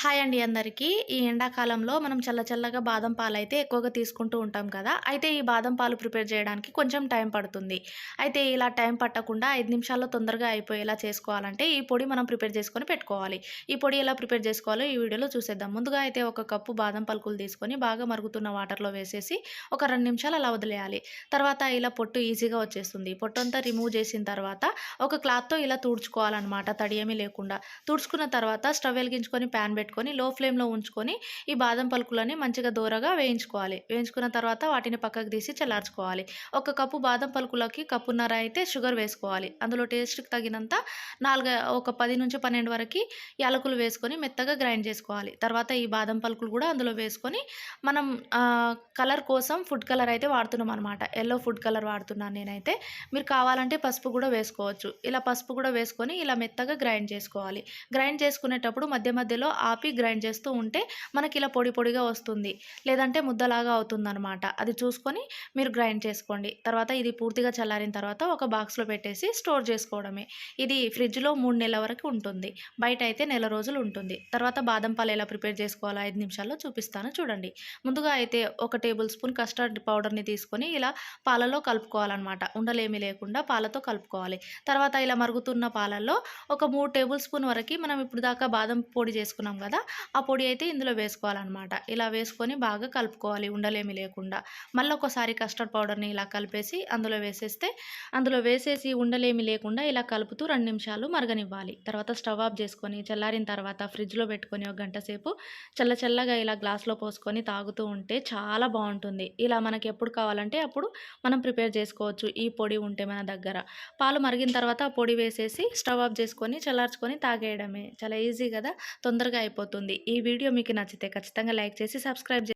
Hi అండి అందరికీ. ఈ ఎండాకాలంలో మనం చల్ల చల్లగా బాదం పాలు అయితే ఎక్కువగా తీసుకుంటూ ఉంటాం కదా. అయితే ఈ బాదం పాలు ప్రిపేర్ చేయడానికి కొంచెం టైం పడుతుంది. అయితే ఇలా టైం పట్టకుండా ఐదు నిమిషాల్లో తొందరగా అయిపోయేలా చేసుకోవాలంటే ఈ పొడి మనం ప్రిపేర్ చేసుకొని పెట్టుకోవాలి. ఈ పొడి ఎలా ప్రిపేర్ చేసుకోవాలో ఈ వీడియోలో చూసేద్దాం. ముందుగా అయితే ఒక కప్పు బాదం పలుకులు తీసుకొని బాగా మరుగుతున్న వాటర్లో వేసేసి ఒక రెండు నిమిషాలు అలా వదిలేయాలి. తర్వాత ఇలా పొట్టు ఈజీగా వచ్చేస్తుంది. పొట్టు అంతా రిమూవ్ చేసిన తర్వాత ఒక క్లాత్తో ఇలా తుడుచుకోవాలన్నమాట తడి ఏమీ లేకుండా. తుడుచుకున్న తర్వాత స్టవ్ వెలిగించుకొని ప్యాన్ పెట్టుకొని లో ఫ్లేమ్లో ఉంచుకొని ఈ బాదం పలుకులని మంచిగా దూరగా వేయించుకోవాలి. వేయించుకున్న తర్వాత వాటిని పక్కకు తీసి చల్లార్చుకోవాలి. ఒక కప్పు బాదం పలుకులకి కప్పున్నర అయితే షుగర్ వేసుకోవాలి. అందులో టేస్ట్కి తగినంత నాలుగు ఒక పది నుంచి పన్నెండు వరకు యాలకులు వేసుకొని మెత్తగా గ్రైండ్ చేసుకోవాలి. తర్వాత ఈ బాదం పలుకులు కూడా అందులో వేసుకొని మనం కలర్ కోసం ఫుడ్ కలర్ అయితే వాడుతున్నాం అనమాట ఎల్లో ఫుడ్ కలర్ వాడుతున్నాను నేనైతే. మీరు కావాలంటే పసుపు కూడా వేసుకోవచ్చు. ఇలా పసుపు కూడా వేసుకొని ఇలా మెత్తగా గ్రైండ్ చేసుకోవాలి. గ్రైండ్ చేసుకునేటప్పుడు మధ్య మధ్యలో ఆపి గ్రైండ్ చేస్తూ ఉంటే మనకి ఇలా పొడి పొడిగా వస్తుంది. లేదంటే ముద్దలాగా అవుతుందన్నమాట. అది చూసుకొని మీరు గ్రైండ్ చేసుకోండి. తర్వాత ఇది పూర్తిగా చల్లారిన తర్వాత ఒక బాక్స్లో పెట్టేసి స్టోర్ చేసుకోవడమే. ఇది ఫ్రిడ్జ్లో మూడు నెలల వరకు ఉంటుంది. బయట అయితే నెల రోజులు ఉంటుంది. తర్వాత బాదం పాలు ఎలా ప్రిపేర్ చేసుకోవాలో ఐదు నిమిషాల్లో చూపిస్తాను చూడండి. ముందుగా అయితే ఒక టేబుల్ స్పూన్ కస్టర్డ్ పౌడర్ని తీసుకొని ఇలా పాలలో కలుపుకోవాలన్నమాట. ఉండలేమి లేకుండా పాలతో కలుపుకోవాలి. తర్వాత ఇలా మరుగుతున్న పాలల్లో ఒక మూడు టేబుల్ స్పూన్ వరకు మనం ఇప్పుడు దాకా బాదం పొడి చేసుకున్నాం కదా ఆ పొడి అయితే ఇందులో వేసుకోవాలన్నమాట. ఇలా వేసుకొని బాగా కలుపుకోవాలి ఉండలేమి లేకుండా. మళ్ళీ ఒకసారి కస్టర్డ్ పౌడర్ని ఇలా కలిపేసి అందులో వేసేస్తే అందులో వేసేసి ఉండలేమి లేకుండా ఇలా కలుపుతూ రెండు నిమిషాలు మరగనివ్వాలి. తర్వాత స్టవ్ ఆఫ్ చేసుకొని చల్లారిన తర్వాత ఫ్రిడ్జ్లో పెట్టుకొని ఒక గంట సేపు చల్ల చల్లగా ఇలా గ్లాస్లో పోసుకొని తాగుతూ ఉంటే చాలా బాగుంటుంది. ఇలా మనకి ఎప్పుడు కావాలంటే అప్పుడు మనం ప్రిపేర్ చేసుకోవచ్చు ఈ పొడి ఉంటే మన దగ్గర. పాలు మరిగిన తర్వాత ఆ పొడి వేసేసి స్టవ్ ఆఫ్ చేసుకొని చల్లార్చుకొని తాగేయడమే. చాలా ఈజీ కదా తొందరగా అయిపోతుంది ఈ వీడియో మీకు నచ్చితే ఖచ్చితంగా లైక్ చేసి సబ్స్క్రైబ్